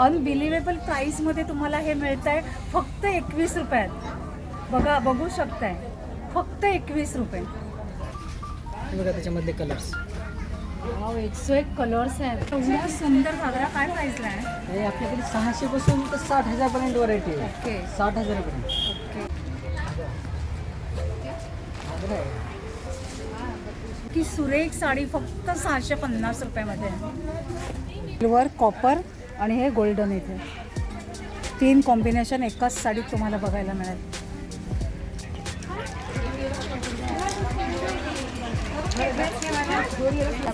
Unbelievable प्राईसमध्ये तुम्हाला हे मिळत आहे फक्त एकवीस रुपयात. बघा बघू शकताय. फक्त एकवीस रुपये. हे बघा त्याच्यामधले कलर्स एकशे एक कलर्स आहेत. एवढा सुंदर घागरा काय प्राईसला आहे? हे आपल्याकडे सहाशे पासून तर साठ हजारपर्यंत व्हरायटी आहे. ओके साठ हजारपर्यंत. ओके घागरा आहे. की सुरेख साडी फक्त सहाशे पन्नास रुपयामध्ये आहे. सिल्वर कॉपर आणि हे गोल्डन इथे. तीन कॉम्बिनेशन एकाच साडीत तुम्हाला बघायला मिळेल.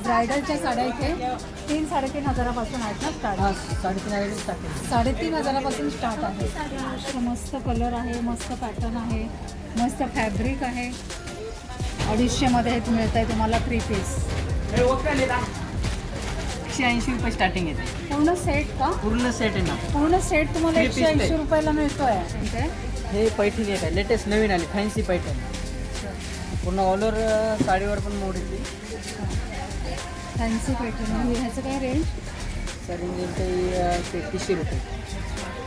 ब्रायडलच्या साड्या इथे तीन साडेतीन हजारापासून आहेत ना स्टार्ट हा साडेतीन हजार स्टार्ट आहे. साडेतीन हजारापासून स्टार्ट आहे. मस्त कलर आहे मस्त पॅटर्न आहे मस्त फॅब्रिक आहे. अडीचशेमध्ये हे मिळत आहे तुम्हाला थ्री पीस एकशे ऐंशी रुपये स्टार्टिंग येते. पूर्ण सेट का? पूर्ण सेट आहे ना. पूर्ण सेट तुम्हाला Three एकशे piece ऐंशी set. रुपयाला मिळतोय. इथे हे पैठणी आहे लेटेस्ट नवीन आली फॅन्सी पैठणी. पूर्ण ऑल ओव्हर साडीवर पण मोड येते. फॅन्सी पॅटर्न ह्याचं काय रेंज सर इंजिन काही तेहतीसशे रुपये.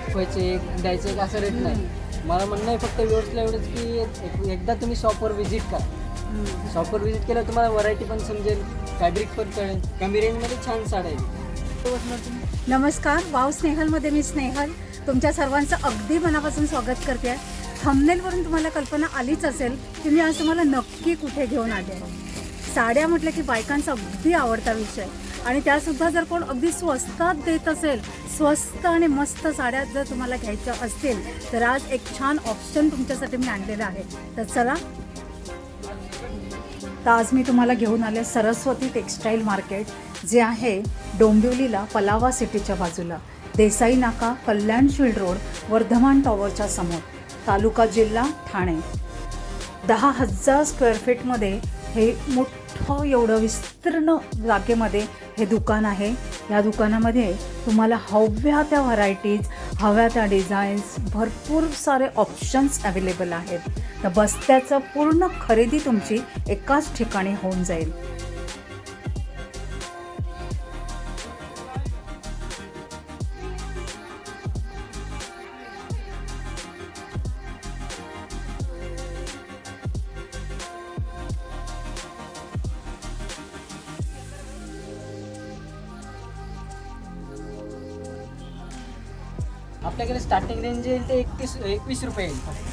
व्हायचे एक द्यायचं एक असं रेट नाही. मला म्हणणं आहे फक्त व्यवस्था एवढंच की एक- एकदा तुम्ही शॉपवर व्हिजिट करा. शॉपवर विजिट केलं तुम्हाला व्हरायटी पण समजेल फॅब्रिक पण कळेल. कमी रेंजमध्ये छान साड्या आहेत. नमस्कार वाव स्नेहलमध्ये मी स्नेहल. तुमच्या सर्वांचं अगदी मनापासून स्वागत करते. आहे थंबनेलवरून तुम्हाला कल्पना आलीच असेल की मी आज तुम्हाला नक्की कुठे घेऊन आले. आहे साड्या म्हटलं की बायकांचा अगदी आवडता विषय. आणि त्यासुद्धा जर कोण अगदी स्वस्तात देत असेल स्वस्त आणि मस्त साड्या जर तुम्हाला घ्यायच्या असतील तर आज एक छान ऑप्शन तुमच्यासाठी मी आणलेलं आहे. तर चला तर आज मी तुम्हाला घेऊन आले सरस्वती टेक्स्टाईल मार्केट जे आहे डोंबिवलीला पलावा सिटीच्या बाजूला. देसाई नाका कल्याण शिल्ड रोड वर्धमान टॉवरच्या समोर. तालुका जिल्हा ठाणे. दहा हजार स्क्वेअर फीटमध्ये हे मोठं एवढं विस्तीर्ण जागेमध्ये हे दुकान आहे. या दुकानामध्ये तुम्हाला हव्या त्या व्हरायटीज हव्या त्या डिझाईन्स भरपूर सारे ऑप्शन्स अवेलेबल आहेत. तर बस्त्याचं पूर्ण खरेदी तुमची एकाच ठिकाणी होऊन जाईल. आपल्याकडे स्टार्टिंग रेंज येईल ते एकतीस एकवीस रुपये येईल.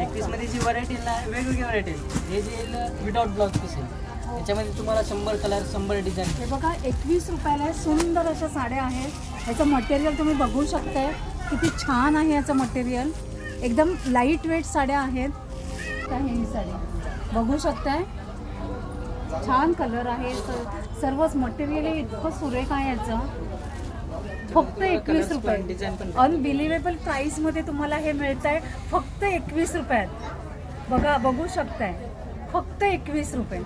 एकवीसमध्ये जी व्हरायटी येईल वेगवेगळी व्हरायटी येईल हे जे येईल विदाउट ब्लाउज पीस येईल त्याच्यामध्ये तुम्हाला शंभर कलर शंभर डिझाईन हे बघा एकवीस रुपयाला सुंदर अशा साड्या आहेत. याचं मटेरियल तुम्ही बघू शकताय. किती छान आहे याचं मटेरियल एकदम लाइट वेट साड्या आहेत. त्या ही साड्या बघू शकताय. छान कलर आहे. सर्वच मटेरियल इतकं सुरेख आहे याचं. फक्त एकवीस रुपये. अनबिलिव्हेबल प्राईसमध्ये तुम्हाला हे मिळत आहे फक्त एकवीस रुपयात. बघा बघू शकताय. फक्त एकवीस रुपये.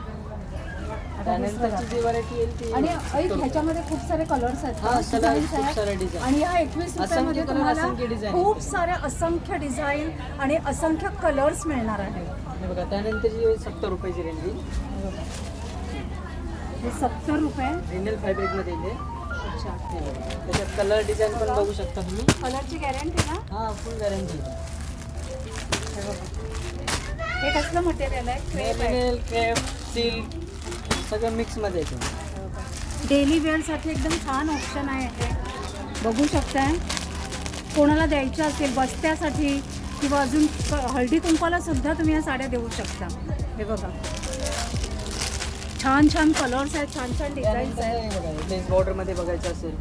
आणि ह्याच्यामध्ये खूप सारे कलर्स आहेत. हा. आणि ह्या एकवीस असंख्य रुपयामध्ये तुम्हाला. खूप साऱ्या असंख्य डिझाईन आणि असंख्य कलर्स मिळणार आहे बघा त्यानंतरची सत्तर रुपयाची रेंज. सत्तर रुपये. हे. अच्छा. त्याच्यात कलर डिझाईन पण बघू शकता तुम्ही. कलरची गॅरंटी ना? हा फुल गॅरंटी हे कसलं मटेरियल आहे? क्रेप आहे. क्रेप सिल्क सगळं मिक्समध्ये येतं. डेली वेअरसाठी एकदम छान ऑप्शन आहे हे. बघू शकताय. कोणाला द्यायच्या असतील बस्त्यासाठी किंवा अजून क- हळदी कुंपाला सुद्धा तुम्ही या साड्या देऊ शकता. हे बघा. छान छान कलर्स आहेत छान छान डिझाईन्स आहेत. लेस बॉर्डरमध्ये बघायचं असेल.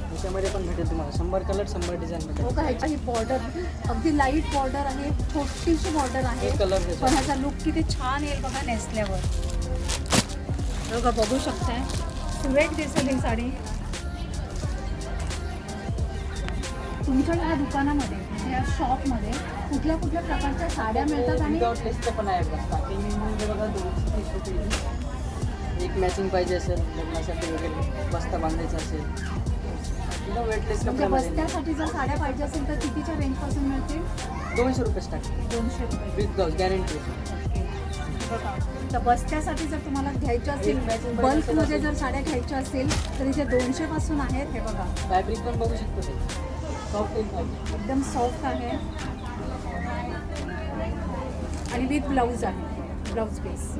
त्याच्यामध्ये पण भेटेल तुम्हाला. शंभर कलर शंभर डिझाईन हो भेटेल का ह्याची ही बॉर्डर अगदी लाइट बॉर्डर आहे छोटीशी बॉर्डर आहे. हे कलर पण ह्याचा लुक किती छान येईल बघा नेसल्यावर. बघा बघू शकताय. सुरेख दिसेल ही साडी. तुमच्या या दुकानामध्ये म्हणजे या शॉपमध्ये कुठल्या कुठल्या प्रकारच्या साड्या मिळतात आणि विदाउट लेसचं पण आहे बघा. स्टार्टिंग म्हणजे बघा दोनशे तीस रुपये एक मॅचिंग पाहिजे असेल लग्नासाठी वगैरे बस्ता बांधायचा असेल. वेटलेस म्हणजे बस्त्यासाठी जर साड्या पाहिजे असेल तर कितीच्या रेंजपासून मिळतील? दोनशे रुपये स्टार्ट दोनशे रुपये. विथ ब्लाउज गॅरंटी तर बस्त्यासाठी जर तुम्हाला घ्यायच्या असेल बल्कमध्ये असेल. जर साड्या घ्यायच्या असतील तर इथे दोनशे पासून आहेत हे बघा. फॅब्रिक पण बघू शकतो एकदम सॉफ्ट आहे. आणि विथ ब्लाऊज आहे. ब्लाऊज पीस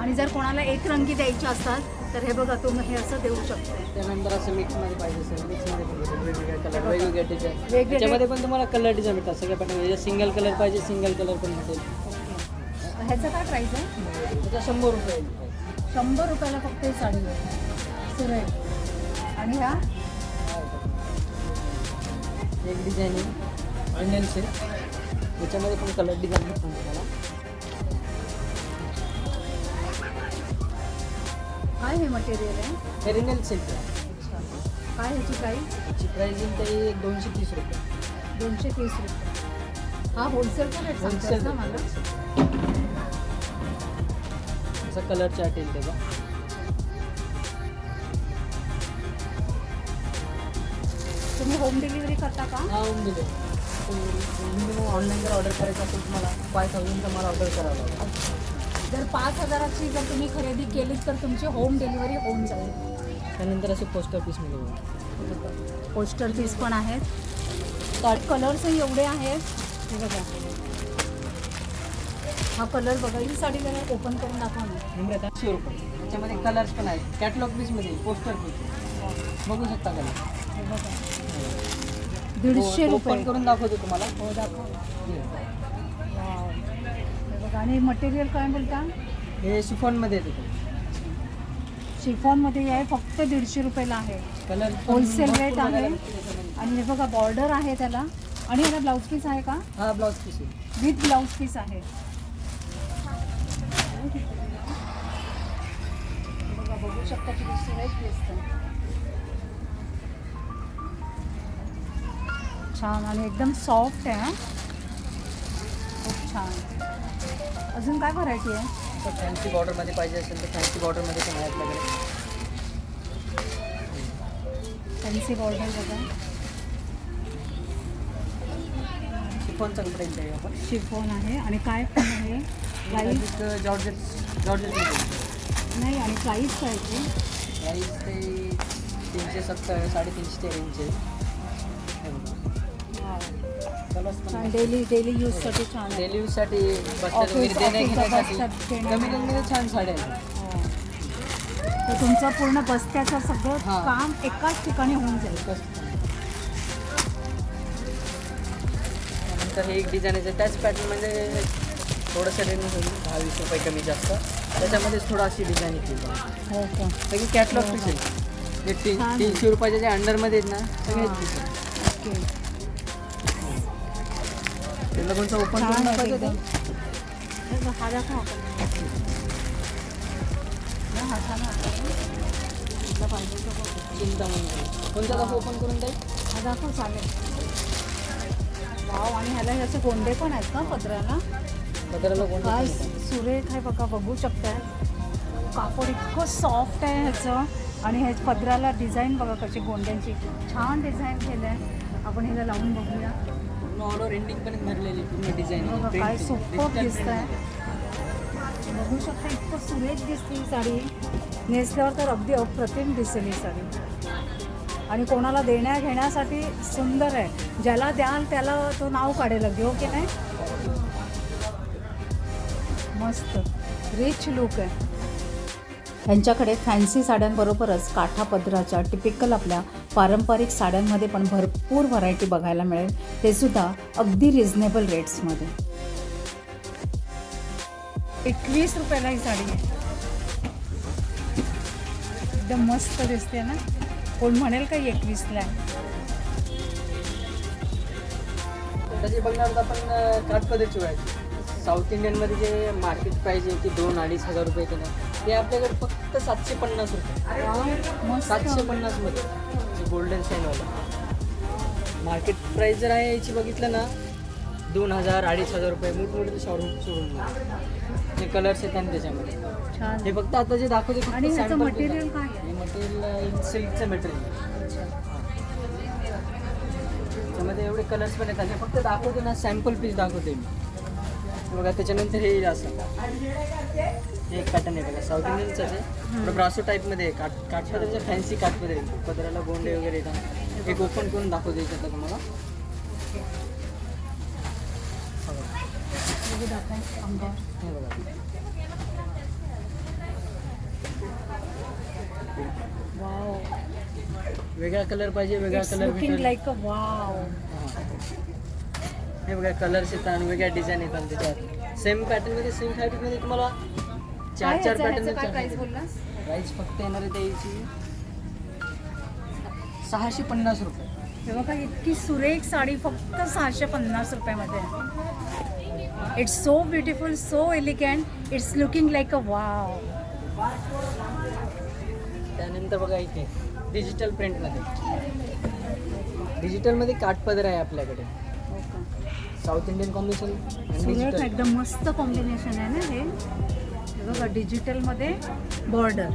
आणि जर कोणाला एक रंगी द्यायचे असतात तर हे बघा तुम्ही हे असं देऊ शकतो. त्यानंतर असं मिक्समध्ये पाहिजे असेल मिक्समध्ये पण भेटेल वेगवेगळे कलर डिझाईन त्याच्यामध्ये पण तुम्हाला कलर डिझाईन भेटतात. सगळ्या पॅटर्न सिंगल कलर पाहिजे सिंगल कलर पण भेटेल. ह्याचं काय प्राईस आहे? त्याचा शंभर रुपये. शंभर रुपयाला फक्त ही साडी आहे. सुरेख. आणि ह्या एक डिझाईन आहे. सिल्क त्याच्यामध्ये पण कलर डिझाईन भेटतो तुम्हाला. काय हे मटेरियल आहे? हे रिनेल सिल्क अच्छा. काय ह्याची प्राईस त्याची प्राईस येईल ते दोनशे तीस रुपये. दोनशे तीस रुपये. हा होलसेलचा रेट सांगतोस होलसेल ना मला? असं कलर चार्ट येईल त्याचा. तुम्ही होम डिलिव्हरी करता का? हा दिले मिनिमम ऑनलाईन जर ऑर्डर करायचं असेल तुम्हाला फाय थाउजंडचा मला ऑर्डर करावं लागेल. जर पाच हजाराची जर तुम्ही खरेदी केलीत तर तुमची होम डिलिव्हरी होऊन जाईल. त्यानंतर असं पोस्ट ऑफिसमध्ये बघा. पोस्टर पीस पण आहेत. कट कलर्सही एवढे आहेत. हे बघा. हा कलर बघा. ही साडी जरा ओपन करून दाखवा ना. रुपये. त्याच्यामध्ये कलर्स पण आहेत. कॅटलॉग पीसमध्ये पोस्टर पीस बघू शकता कलर हे बघा. दीडशे रुपये. ओपन करून दाखवतो तुम्हाला. हो दाखवा. आणि मटेरियल काय बोलता? हे शिफॉनमध्ये येते शिफॉनमध्ये आहे फक्त दीडशे रुपयाला आहे. कलर होलसेल रेट आहे. आणि हे बघा बॉर्डर आहे त्याला. आणि याला ब्लाऊज पीस आहे का? हा blouse piece with blouse piece आहे. बघा बघू शकता किती सुरेख दिसतं छान आणि एकदम सॉफ्ट आहे. खूप छान. अजून काय व्हरायटी आहे? फॅन्सी बॉर्डरमध्ये पाहिजे असेल तर फॅन्सी बॉर्डरमध्ये पण आहे आपल्याकडे. फॅन्सी बॉर्डर बघा. शिफॉनचा कपडा येईल आपण? शिफॉन आहे आणि काय पण आहे. प्राईस जॉर्जेट जॉर्जेटमध्ये नाही आणि प्राईस काय आहे? प्राईस ते तीनशे सत्तर साडेतीनशे ते पण छान डेली डेली यूजसाठी छान आहे. डेली यूजसाठी Office- office बसतात, कमी रेंजमध्ये छान साड्या आहेत. हो. तर तुमचं पूर्ण बस्त्याचं सगळं हां. काम एकाच ठिकाणी होऊन जाईल. त्यानंतर हे एक डिझाईन आहे. त्याच पॅटर्नमध्ये थोडंसं रेंज होईल. दहा वीस रुपये कमी जास्त. त्याच्यामध्येच थोडं अशी डिझाईन येते हो का सगळी कॅटलॉग पीस आहे. जे तीन छान. तीनशे रुपयाच्या जे अंडरमध्ये आहेत ना सगळेच हां. पीस ओके कोणतं ओपन करून दाखवायचं. ते? हे हा दाखव कोणता ओपन करून जाईल हा दाखव चालेल. वाव आणि ह्याला ह्याचे गोंडे पण आहेत पत्राला पत्राला येतं. सुरेख आहे बघा बघू शकताय. कापड इतकं सॉफ्ट आहे ह्याचं. आणि ह्या पदराला डिझाईन बघा कशी गोंड्यांची. छान डिझाईन केलं आहे आपण ह्याला लावून बघूया. पूर्ण एंडिंग पण भरलेली पूर्ण डिझाईन बघा काय सुपर दिसत आहे बघू शकता इतकं सुरेख दिसते ही साडी. नेसल्यावर तर अगदी अप्रतिम दिसेल ही साडी. आणि कोणाला देण्या घेण्यासाठी सुंदर आहे. ज्याला द्याल त्याला तो नाव काढेल अगदी हो की नाही? मस्त. रिच लुक आहे. यांच्याकडे फॅन्सी साड्यांबरोबरच काठा पदराच्या टिपिकल आपल्या पारंपरिक साड्यांमध्ये पण भरपूर व्हरायटी बघायला मिळेल. ते सुद्धा अगदी रिझनेबल रेट्समध्ये एकवीस रुपयाला ही साडी आहे. एकदम मस्त दिसते ना? कोण म्हणेल का एकवीसला? आहे तसे बघणार तर आपण काठपदरची व्हायची साऊथ इंडियनमध्ये जे मार्केट प्राईस आहे ती दोन अडीच हजार रुपये ते ते आपल्याकडे फक्त सातशे पन्नास रुपये. मस्त. सातशे पन्नासमध्ये गोल्डन साईनवाला मार्केट प्राईस जर आहे याची बघितलं ना दोन हजार अडीच हजार रुपये. मोठमोठे शोरूम शोरूम जे कलर्स आणि त्याच्यामध्ये. हे फक्त आता जे दाखवते आणि मटेरियल. काय मटेरियल सिल्कचं मटेरियल त्याच्यामध्ये एवढे कलर्स पण येतात. हे फक्त दाखवते ना सॅम्पल पीस दाखवते मी. बघा त्याच्यानंतर हे असं. हे एक पॅटर्न आहे बघा साऊथ इंडियनच आहे थोडं ब्रासो टाईपमध्ये आहे काठ काठपदराच्या फॅन्सी काठपदर आहे पदराला गोंडे वगैरे येतात. एक ओपन करून तुम्हाला. दाखव. हे बघा. वाव वेगळा कलर पाहिजे वेगळा कलर लाईक वाव हे बघा कलर्स येतात वेगळ्या डिझाईन येतात त्याच्यात. सेम पॅटर्नमध्ये सेम फॅब्रिकमध्ये तुम्हाला चार चार पॅटर्न प्राइस फक्त येणार आहे त्याची सहाशे पन्नास रुपये. हे बघा इतकी सुरेख साडी फक्त सहाशे पन्नास रुपयामध्ये it's so beautiful so elegant it's looking like a wow त्यानंतर बघा इथे डिजिटल प्रिंटमध्ये डिजिटलमध्ये काठपदर आहे आपल्याकडे. साऊथ इंडियन कॉम्बिनेशन एकदम मस्त कॉम्बिनेशन आहे ना हे? बघा डिजिटलमध्ये बॉर्डर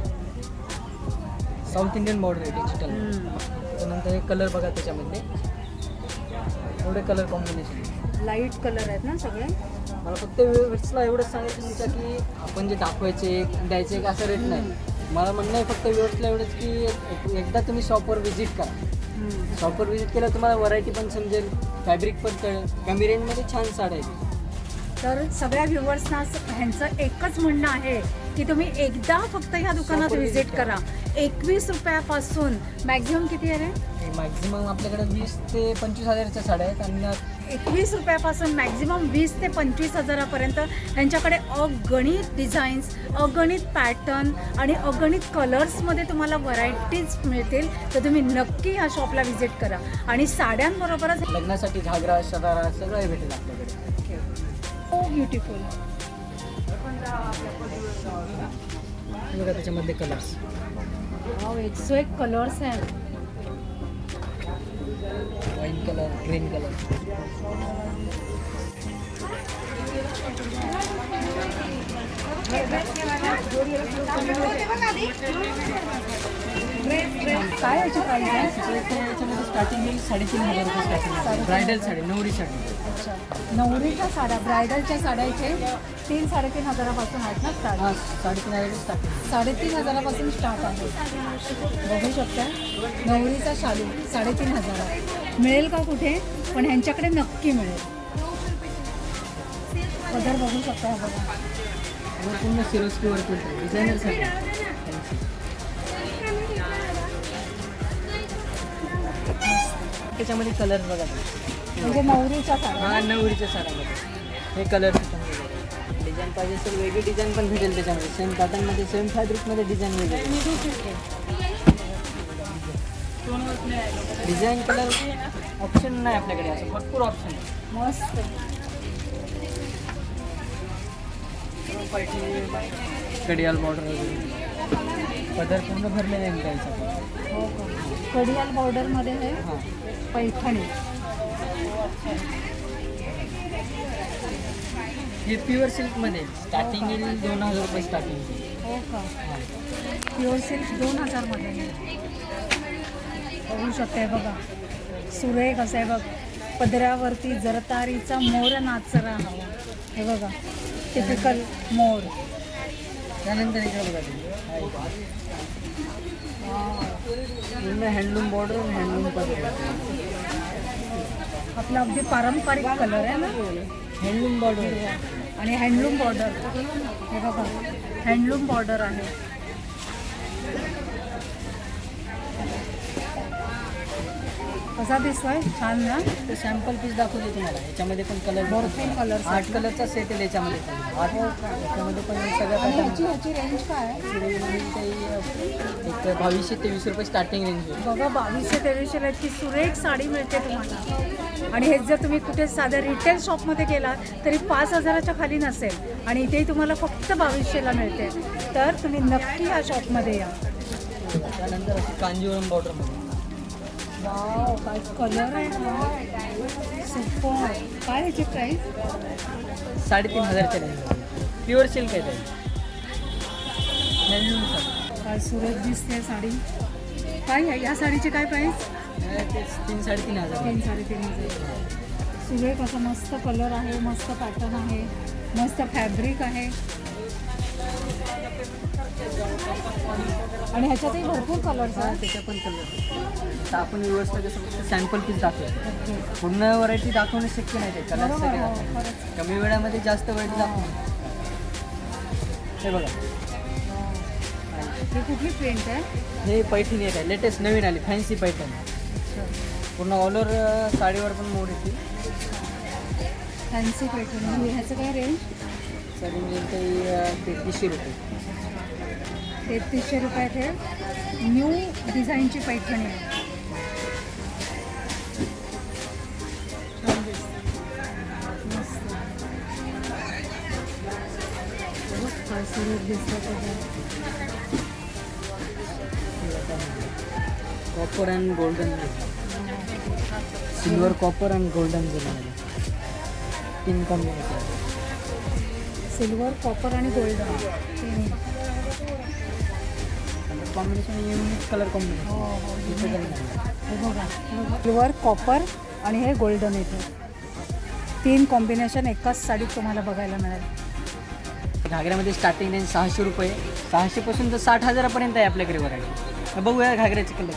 साऊथ इंडियन बॉर्डर आहे डिजिटल त्यानंतर हे कलर बघा त्याच्यामध्ये. एवढे कलर कॉम्बिनेशन लाइट कलर आहेत ना सगळे? मला फक्त व्ह्युअर्सला एवढंच सांगायचं तुमचं की आपण जे दाखवायचे द्यायचे असं रेट नाही. मला म्हणणं आहे फक्त व्ह्युअर्सला एवढंच की एक- एकदा तुम्ही शॉपवर व्हिजिट करा. शॉपवर व्हिजिट केलं तुम्हाला व्हरायटी पण समजेल फॅब्रिक पण कळेल. कमी रेंजमध्ये छान साड्या आहेत. तर सगळ्या व्ह्युअर्सना ह्यांचं एकच म्हणणं आहे की तुम्ही एकदा फक्त ह्या दुकानात व्हिजिट करा. एकवीस रुपयापासून मॅक्झिमम किती आहे रे? मॅक्झिमम आपल्याकडे वीस ते पंचवीस हजाराच्या साड्या आहेत आणि एकवीस रुपयापासून मॅक्झिमम वीस ते पंचवीस हजारापर्यंत ह्यांच्याकडे अगणित डिझाईन्स अगणित पॅटर्न आणि अगणित कलर्समध्ये तुम्हाला व्हरायटीज मिळतील. तर तुम्ही नक्की ह्या शॉपला व्हिजिट करा. आणि साड्यांबरोबरच लग्नासाठी घागरा शरारा सगळं भेटेल आपल्याकडे. ब्युटिफुल बघा त्याच्यामध्ये कलर्स एकसो एक कलर्स आहेत वाईन कलर ग्रीन कलर काय याची प्राईस आहे? याच्यामध्ये स्टार्टिंग साडेतीन हजार रुपये स्टार्टिंग ब्रायडल साडी नवरी साडी. अच्छा. नवरीच्या साड्या ब्रायडलच्या साड्याचे तीन साडेतीन हजारापासून आहेत ना स्टार्ट हां साडेतीन हजार स्टार्टिंग साडेतीन हजारापासून स्टार्ट आहे. बघू शकता. नवरीचा शालू साडेतीन हजार मिळेल का कुठे? पण ह्यांच्याकडे नक्की मिळेल. पदर बघू शकता हा बघा. पूर्ण सिरोस्की वर्क त्याच्यामध्ये कलर बघा. म्हणजे नवरीच्या साड्या. हा नवरीच्या साड्यामध्ये हे कलर डिझाईन पाहिजे असेल वेगळी डिझाईन पण भेटेल त्याच्यामध्ये. सेम पॅटर्नमध्ये सेम फॅब्रिकमध्ये डिझाईन वेगळी डिझाईन कलर ऑप्शन नाही आपल्याकडे असं. भरपूर ऑप्शन आहे. मस्त. कडियाल बॉर्डर पदर पूर्ण भरलेले आहे हो का? कडियाल बॉर्डरमध्ये हे हां. पैठणी. हे प्युअर सिल्कमध्ये स्टार्टिंग येईल दोन हजार रुपये स्टार्टिंग हो का? प्युअर सिल्क दोन हजारमध्ये. बघू शकते बघा. सुरेख असं आहे बघ. पदरावरती जरतारीचा मोर नाचरा हवा हे बघा. टिपिकल मोर. त्यानंतर इकडे बघा हँडलूम बॉर्डर हँडलूम पदर. आपला अगदी पारंपरिक कलर आहे ना? हँडलूम बॉर्डर आणि हँडलूम बॉर्डर हे बघा हँडलूम बॉर्डर आहे. कसा दिसतोय? छान ना? ते सॅम्पल पीस दाखवते तुम्हाला. याच्यामध्ये पण कलर भरपूर colours आठ कलरचा सेट आहे याच्यामध्ये. आठ याच्यामध्ये पण सगळ्या आणि ह्याची पॅटर्न ह्याची रेंज काय आहे? बावीसशे तेवीस रुपये स्टार्टिंग रेंज बघा बावीसशे तेवीसशेला इतकी सुरेख साडी मिळते तुम्हाला. आणि हेच जर तुम्ही कुठे साध्या रिटेल शॉपमध्ये गेला तरी पाच हजाराच्या खाली नसेल. आणि इथेही तुम्हाला फक्त बावीसशेला मिळते. तर तुम्ही नक्की या शॉपमध्ये या. त्यानंतर कांजीवरम बॉर्डरमध्ये वाव काय कलर आहे हा? सुपर काय ह्याची प्राईस साडेतीन हजारच्या रेंज प्युअर सिल्क आहे ते. काय सुरेख दिसते साडी. काय आहे या साडीची काय प्राईस तीन साडेतीन हजार. तीन साडेतीन हजार. सुरेख असा मस्त कलर आहे मस्त पॅटर्न आहे मस्त फॅब्रिक आहे. आणि ह्याच्यातही भरपूर कलर्स हा, आहेत. त्याच्या पण कलर आपण व्यवस्था कसं फक्त सॅम्पल पीस दाखवतो. पूर्ण व्हरायटी दाखवणं शक्य नाही ते कलर सगळे हो. कमी वेळामध्ये जास्त व्हरायटी दाखवणं. हे बघा. ही कुठली प्रिंट आहे? हे पैठणी आहे लेटेस्ट नवीन आली फॅन्सी पैठणी. पूर्ण ऑल ओव्हर साडीवर पण मोड येते फॅन्सी पॅटर्न ह्याचं काय रेंज साडी मिळेल ते तेहतीसशे रुपये तेहतीसशे रुपयात हे न्यू डिझाईनची पैठणी आहे छान दिसते. मस्त. बघ, काय सुरेख दिसतं त्याच्यात. Copper and golden silver copper and golden जरी तीन कॉम्बिनेशन सिल्वर कॉपर आणि गोल्डन तिन्ही. Combination unique colour combination silver copper आणि हे गोल्डन येते तीन कॉम्बिनेशन एकाच साडीत तुम्हाला बघायला मिळेल. घागऱ्यामध्ये स्टार्टिंग रेंज सहाशे रुपये. सहाशेपासून तर साठ हजारापर्यंत आहे आपल्याकडे व्हरायटी बघूया घागऱ्याचे कलर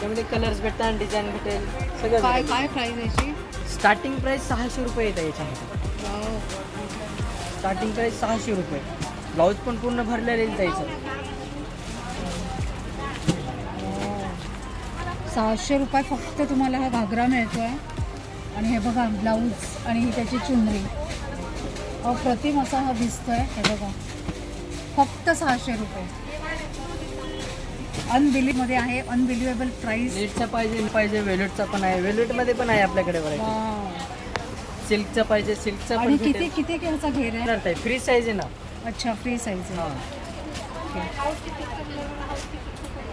त्यामध्ये कलर्स भेटतात डिझाईन भेटेल. सगळं काय. काय प्राईस याची? स्टार्टिंग प्राईस सहाशे रुपये येत आहे याच्यामध्ये. स्टार्टिंग प्राईस सहाशे रुपये. ब्लाऊज पण पूर्ण भरलेलं येईल त्याचं. सहाशे रुपये फक्त तुम्हाला हा घागरा मिळतोय. आणि हे बघा ब्लाऊज आणि ही त्याची चुनरी. अप्रतिम असा हा दिसतोय. हे बघा. फक्त सहाशे रुपये. अनबिलीमध्ये आहे. अनबिलिव्हेबल प्राईस नेटचा पाहिजे पाहिजे वेल्वेटचा पण आहे. वेल्वेटमध्ये पण आहे आपल्याकडे व्हरायटी सिल्कचा पाहिजे सिल्कचा आणि पण किती किती घ्यायचा घेर आहे? आहे फ्री साईज आहे ना. अच्छा फ्री साईज आहे. हां.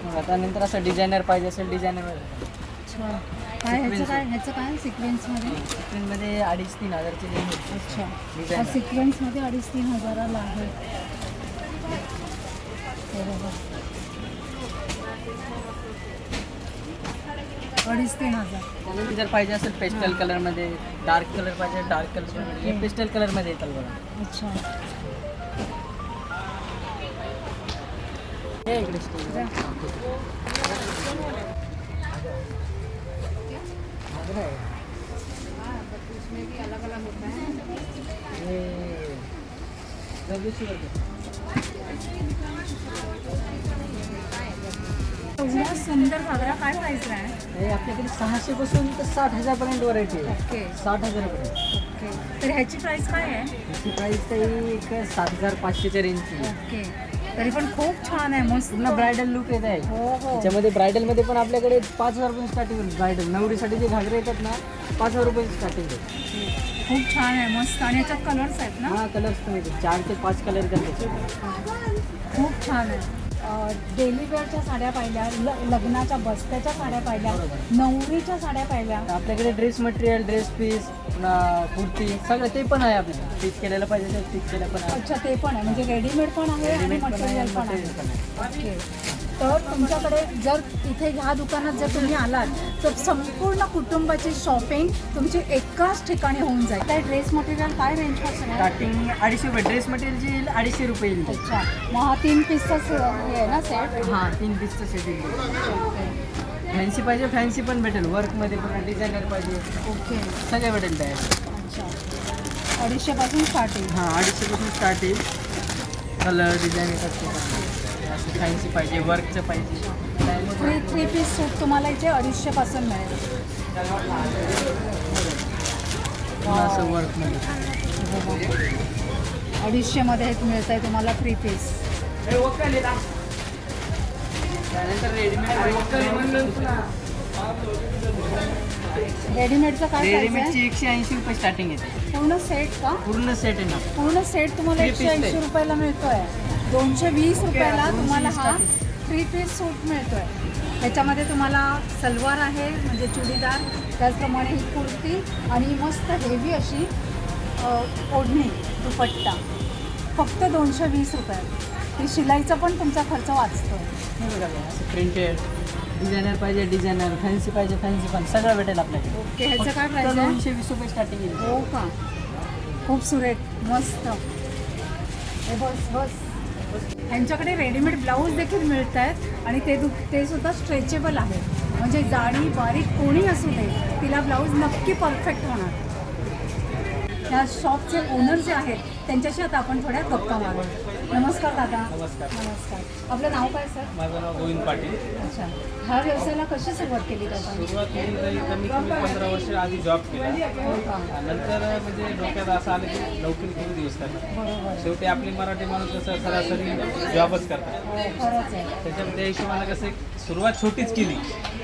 मग आता नंतर असं डिझायनर पाहिजे असेल डिझायनर अच्छा. काय ह्याचं काय ह्याचं काय सिक्वेन्समध्ये मध्ये? अडीच तीन हजारची रेंज होती. अच्छा. Designer. सिक्वेन्समध्ये अडीच तीन हजाराला आहे. बरोबर. अडीच तीन हज़ार. त्यानंतर जर पाहिजे असेल पेस्टल कलरमध्ये डार्क कलर पाहिजे डार्क कलर. पेस्टल कलरमध्ये येतात बघा. अच्छा. हे इकडे स्टेज जा. एवढा सुंदर घागरा काय प्राईसला आहे? हे आपल्याकडे सहाशे पासून तर साठ हजारपर्यंत व्हरायटी आहे. ओके. साठ हजारपर्यंत. ओके. तर ह्याची प्राईस काय आहे? त्याची प्राईस काही एक सात हजार पाचशेच्या रेंजची. ओके. तरी पण खूप छान आहे मस्त. पूर्ण ब्रायडल लुक येत आहे. हो हो. त्याच्यामध्ये ब्रायडलमध्ये पण आपल्याकडे पाच हजारपासून स्टार्टिंग होईल. ब्रायडल नवरीसाठी जे घागरे येतात ना पाच हजार रुपये स्टार्टिंग आहे खूप छान आहे मस्त. आणि याच्यात कलर्स आहेत ना? हा कलर्स पण येते चार ते पाच कलर येतात त्याचे. खूप छान आहे. डेली वेअरच्या साड्या पाहिल्या ल लग्नाच्या बस्त्याच्या साड्या पाहिल्या. नवरीच्या साड्या पाहिल्या. आपल्याकडे dress material dress piece kurti सगळं ते पण आहे आपल्याला. स्टिच केलेलं पाहिजे स्टिच केलं पण आहे. अच्छा ते पण आहे. म्हणजे रेडीमेड पण आहे आणि मटेरियल पण आहे material पण आहे. ओके तर तुमच्याकडे जर इथे ह्या दुकानात जर तुम्ही आलात तर संपूर्ण कुटुंबाची शॉपिंग तुमची एकाच ठिकाणी होऊन जाईल. काय ड्रेस मटेरियल काय रेंजपासून आहे स्टार्टिंग अडीचशे रुपये. ड्रेस मटेरियल जे येईल अडीचशे रुपये येईल. अच्छा. मग हा तीन पीसचा हे आहे ना सेट हां तीन पीसचं सेट येईल फॅन्सी पाहिजे फॅन्सी पण भेटेल. वर्कमध्ये पण डिझायनर पाहिजे. ओके सगळे भेटेल तयार. अच्छा. अडीचशेपासून स्टार्टिंग हां अडीचशेपासून स्टार्ट येईल कलर डिझाईन येतात ते पण. असं फॅन्सी पाहिजे वर्कचं पाहिजे. थ्री थ्री पीस सूट तुम्हाला इथे अडीचशेपासून मिळेल. पुन्हा असं वर्कमध्ये अडीचशेमध्ये हे मिळत आहे तुम्हाला थ्री पीस त्यानंतर रेडीमेड रेडीमेडचं काय रेडीमेडची आहे? एकशे ऐंशी रुपये स्टार्टिंग येते पूर्ण सेट का? पूर्ण सेट आहे ना. पूर्ण सेट तुम्हाला एकशे ऐंशी. रुपयाला मिळतोय. दोनशे वीस रुपयाला तुम्हाला हा. थ्री पीस सूट मिळतोय. ह्याच्यामध्ये तुम्हाला सलवार आहे म्हणजे चुडीदार त्याचप्रमाणे ही कुर्ती आणि मस्त हेवी अशी ओढणी दुपट्टा. फक्त दोनशे वीस रुपयात ती शिलाईचा पण तुमचा खर्च वाचतो असं प्रिंटेड डिझायनर पाहिजे डिझायनर फॅन्सी पाहिजे फॅन्सी पण सगळं भेटेल आपल्याकडे. ओके ह्याचं काय प्राईस आहे? दोनशे वीस रुपये स्टार्टिंग हो का? खूप सुरेख मस्त. हे बस बस. ह्यांच्याकडे रेडीमेड ब्लाऊज देखील मिळत आहेत आणि ते दु ते सुद्धा स्ट्रेचेबल आहे म्हणजे जाडी बारीक कोणी असू दे तिला ब्लाऊज नक्की परफेक्ट होणार. ह्या शॉपचे ओनर जे आहेत त्यांच्याशी आता आपण थोड्या गप्पा मारू. नमस्कार दादा. नमस्कार. नमस्कार. आपलं नाव काय सर? माझं नाव गोविंद पाटील. अच्छा. ह्या व्यवसायाला कशी सुरुवात केली दादा? सुरुवात तरी कमीत कमी पंधरा वर्ष आधी जॉब केला. हो का? नंतर म्हणजे डोक्यात असं आलं की नोकरी किती दिवस करणार? बरोबर. शेवटी आपली मराठी माणूस कसं सरासरी जॉबच करतात. हो खरंच आहे. त्याच्यामुळे त्या हिशोबाने कसं एक सुरुवात छोटीच केली.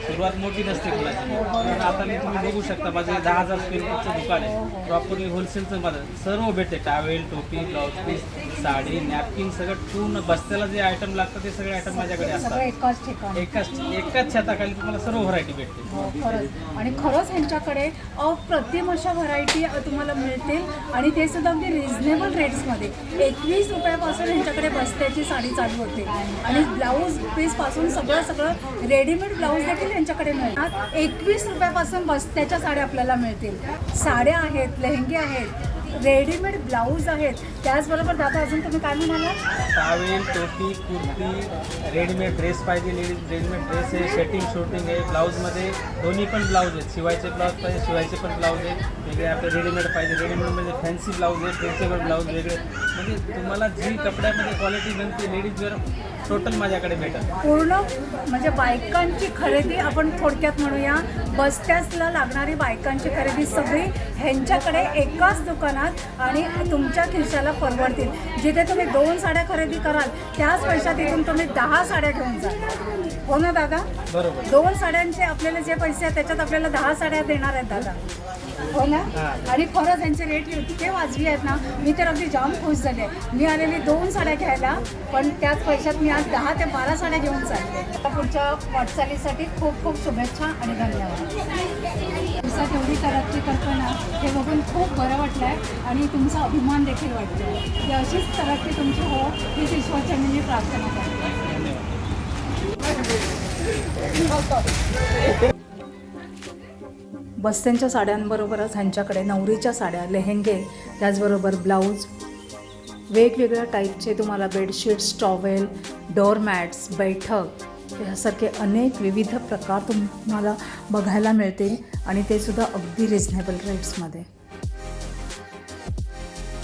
सुरुवात मोठी नसते कुणाची. पण आता मी तुम्ही बघू शकता माझं हे दहा हजार स्क्वेअर फूटचं दुकान आहे. प्रॉपरली होलसेलचं माझं सर्व भेटते. टावेल टोपी ब्लाऊज पीस साडी नॅपकिन सगळं पूर्ण बस्त्याला जे आयटम लागतात ते सगळे आयटम माझ्याकडे असतात. एकाच एकाच छताखाली तुम्हाला सर्व व्हरायटी भेटते. हो आणि खरंच ह्यांच्याकडे अप्रतिम अशा व्हरायटी तुम्हाला मिळतील. आणि ते सुद्धा अगदी रिझनेबल रेट्समध्ये एकवीस रुपयापासून ह्यांच्याकडे बस्त्याची साडी चालू होते. आणि ब्लाऊज पीसपासून सगळं सगळं रेडीमेड ब्लाऊज देखील यांच्याकडे मिळतात. एकवीस रुपयापासून बस्त्याच्या साड्या आपल्याला मिळतील. साड्या आहेत लेहंगे आहेत रेडीमेड ब्लाऊज आहेत. त्याचबरोबर दादा अजून तुम्ही काय म्हणाला टावेल टोपी कुर्ती रेडीमेड ड्रेस पाहिजे लेडीज रेडीमेड ड्रेस आहे शर्टिंग शूटिंग आहे. ब्लाऊजमध्ये दोन्ही पण ब्लाऊज आहेत. शिवायचे ब्लाऊज पाहिजे शिवायचे पण ब्लाऊज आहे वेगळे आपले रेडीमेड पाहिजे. रेडीमेडमध्ये फॅन्सी ब्लाऊज आहे स्ट्रेचेबल ब्लाऊज वेगळे. म्हणजे तुम्हाला जी कपड्यामध्ये क्वालिटी बनते लेडीज वेअर टोटल माझ्याकडे भेटेल. पूर्ण म्हणजे बायकांची खरेदी आपण थोडक्यात म्हणूया. बस्त्यासला लागणारी बायकांची खरेदी सगळी ह्यांच्याकडे एकाच दुकानात आणि तुमच्या खिशाला परवडतील. जिथे तुम्ही दोन साड्या खरेदी कराल त्याच पैशात इथून तुम्ही दहा साड्या घेऊन जाल. हो ना दादा? बरोबर. दोन साड्यांचे आपल्याला जे पैसे आहेत त्याच्यात आपल्याला दहा साड्या देणार आहेत दादा. हो ना? आणि खरंच त्यांचे रेट इतके वाजवी आहेत ना मी तर अगदी जाम खुश झाले. मी आलेली दोन साड्या घ्यायला पण त्याच पैशात मी आज दहा ते बारा साड्या घेऊन चालले. आता पुढच्या वाटचालीसाठी खूप खूप शुभेच्छा आणि धन्यवाद. दिवसात एवढी तरक्की करताना हे बघून खूप बरं वाटलं आहे आणि तुमचा अभिमान देखील वाटतो की अशीच तरक्की तुमची हो हीच ईश्वरच्या प्रार्थना करते. बस्त्यांच्या साड्यांबरोबरच ह्यांच्याकडे नवरीच्या साड्या लेहेंगे त्याचबरोबर ब्लाऊज वेगवेगळ्या टाईपचे तुम्हाला बेडशीट्स टॉवेल डोअरमॅट्स बैठक यासारखे अनेक विविध प्रकार तुम्हाला बघायला मिळतील आणि ते सुद्धा अगदी रिझनेबल रेट्समध्ये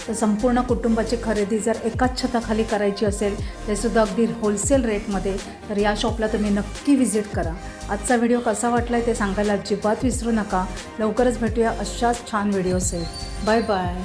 तर संपूर्ण कुटुंबाची खरेदी जर एकाच छताखाली करायची असेल ते सुद्धा अगदी होलसेल रेटमध्ये तर या शॉपला तुम्ही नक्की व्हिजिट करा. आजचा व्हिडिओ कसा वाटला आहे ते सांगायला अजिबात विसरू नका. लवकरच भेटूया अशाच छान व्हिडिओ बाय बाय